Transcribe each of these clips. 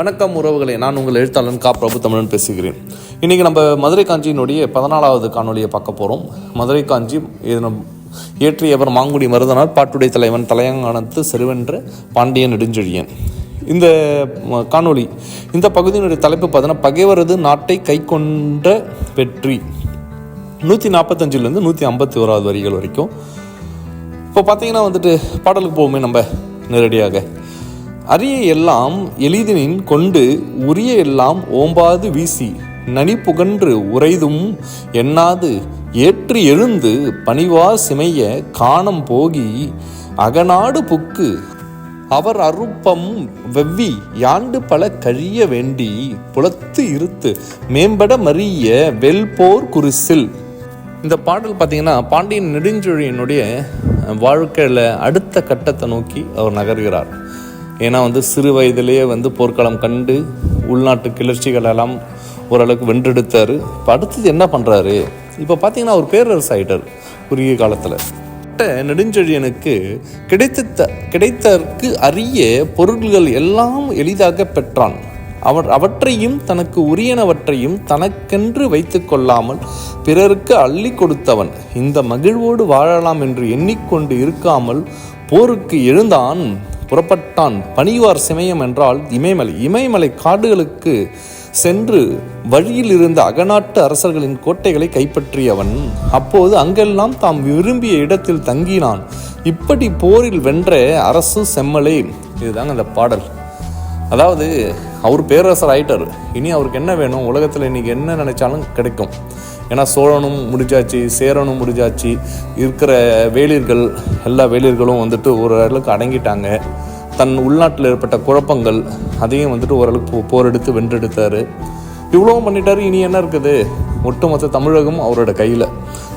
வணக்கம் உறவுகளை நான் உங்கள் எழுத்தாளன் கா. பிரபு தமிழன் பேசுகிறேன். இன்றைக்கி நம்ம மதுரை காஞ்சியினுடைய பதினாலாவது காணொலியை பார்க்க போகிறோம் மதுரை காஞ்சி இதனை இயற்றியவர் மாங்குடி மருதனார் பாட்டுடைய தலைவன் தலையங்கானத்து செருவென்ற பாண்டிய நெடுஞ்செழியன். இந்த காணொளி இந்த பகுதியினுடைய தலைப்பு பார்த்தோன்னா பகைவரது நாட்டை கை கொண்ட வெற்றி. நூற்றி நாற்பத்தஞ்சிலேருந்து நூற்றி ஐம்பத்தி ஓராவது வரிகள் வரைக்கும். இப்போ பார்த்தீங்கன்னா வந்துட்டு பாடலுக்கு போவோமே நம்ம நேரடியாக. அரிய எல்லாம் எளிதினின் கொண்டு உரிய எல்லாம் ஓம்பாது வீசி நனி புகன்று உறைதும் எண்ணாது ஏற்று எழுந்து பணிவார் சிமைய காணம் போகி அகநாடு புக்கு அவர் அருப்பம் வெவ்வி யாண்டு பல கழிய வேண்டி புலத்து இருத்து மேம்பட மறிய வெல்போர் குரிசில். இந்த பாடல் பார்த்தீங்கன்னா பாண்டியன் நெடுஞ்சொழியனுடைய வாழ்க்கையில் அடுத்த கட்டத்தை நோக்கி அவர் நகர்கிறார். ஏன்னா வந்து சிறு வயதிலேயே வந்து போர்க்களம் கண்டு உள்நாட்டு கிளர்ச்சிகளெல்லாம் ஓரளவுக்கு வென்றெடுத்தார். இப்போ அடுத்தது என்ன பண்ணுறாரு இப்போ பார்த்தீங்கன்னா அவர் பேரரசு ஆகிட்டார் குறுகிய காலத்தில். நெடுஞ்செழியனுக்கு கிடைத்த கிடைத்தற்கு அரிய பொருள்கள் எல்லாம் எளிதாக பெற்றான். அவர் அவற்றையும் தனக்கு உரியனவற்றையும் தனக்கென்று வைத்துக் கொள்ளாமல் பிறருக்கு அள்ளி கொடுத்தவன். இந்த மகிழ்வோடு வாழலாம் என்று எண்ணிக்கொண்டு இருக்காமல் போருக்கு எழுந்தான் புறப்பட்டான். பணிவார் சிமயம் என்றால் இமயமலை. இமயமலை காடுகளுக்கு சென்று வழியில் இருந்த அகநாட்டு அரசர்களின் கோட்டைகளை கைப்பற்றியவன். அப்போது அங்கெல்லாம் தாம் விரும்பிய இடத்தில் தங்கினான். இப்படி போரில் வென்ற அரசு செம்மலே. இதுதாங்க அந்த பாடல். அதாவது அவர் பேரரசர் ஆயிட்டார். இனி அவருக்கு என்ன வேணும்? உலகத்தில் இன்னைக்கு என்ன நினைச்சாலும் கிடைக்கும். ஏன்னா சோழனும் முடிஞ்சாச்சு சேரனும் முடிஞ்சாச்சு. இருக்கிற வேலியர்கள் எல்லா வேலியர்களும் வந்துட்டு ஓரளவுக்கு அடங்கிட்டாங்க. தன் உள்நாட்டில் ஏற்பட்ட குழப்பங்கள் அதையும் வந்துட்டு ஓரளவுக்கு போ- போரெடுத்து வென்றெடுத்தார். இவ்வளவும் பண்ணிட்டாரு இனி என்ன இருக்குது? ஒட்டுமொத்த தமிழகம் அவரோட கையில்.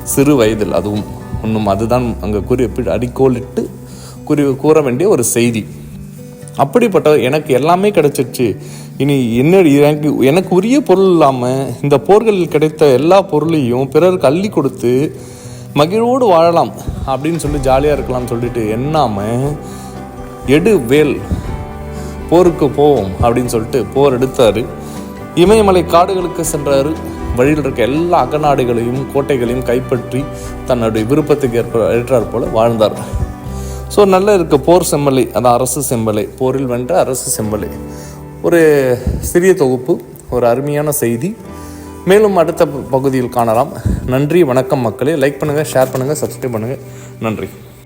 சிறு வயதில் அதுவும். ஒன்றும் அதுதான் அங்கே குறிப்பிட்டு அடிக்கோலிட்டு குறி கூற வேண்டிய ஒரு செய்தி. அப்படிப்பட்ட எனக்கு எல்லாமே கிடைச்சிருச்சு. இனி என்ன எனக்கு எனக்கு உரிய பொருள் இல்லாமல் இந்த போர்களில் கிடைத்த எல்லா பொருளையும் பிறருக்கு அள்ளி கொடுத்து மகிழ்வோடு வாழலாம் அப்படின்னு சொல்லி ஜாலியாக இருக்கலாம்னு சொல்லிட்டு எண்ணாமல் எடு வேல் போருக்கு போவோம் அப்படின்னு சொல்லிட்டு போர் எடுத்தார். இமயமலை காடுகளுக்கு சென்றார். வழியில் இருக்க எல்லா அகநாடுகளையும் கோட்டைகளையும் கைப்பற்றி தன்னுடைய விருப்பத்துக்கு ஏற்ப ஏற்றாற் போல வாழ்ந்தார். ஸோ நல்ல இருக்க போர் செம்மலை அதான் அரசு செம்மலை போரில் வென்ற அரசு செம்மலை. ஒரு சிறிய தொகுப்பு ஒரு அருமையான செய்தி. மேலும் அடுத்த பகுதியில் காணலாம். நன்றி வணக்கம் மக்களே. லைக் பண்ணுங்கள் ஷேர் பண்ணுங்கள் சப்ஸ்கிரைப் பண்ணுங்கள் நன்றி.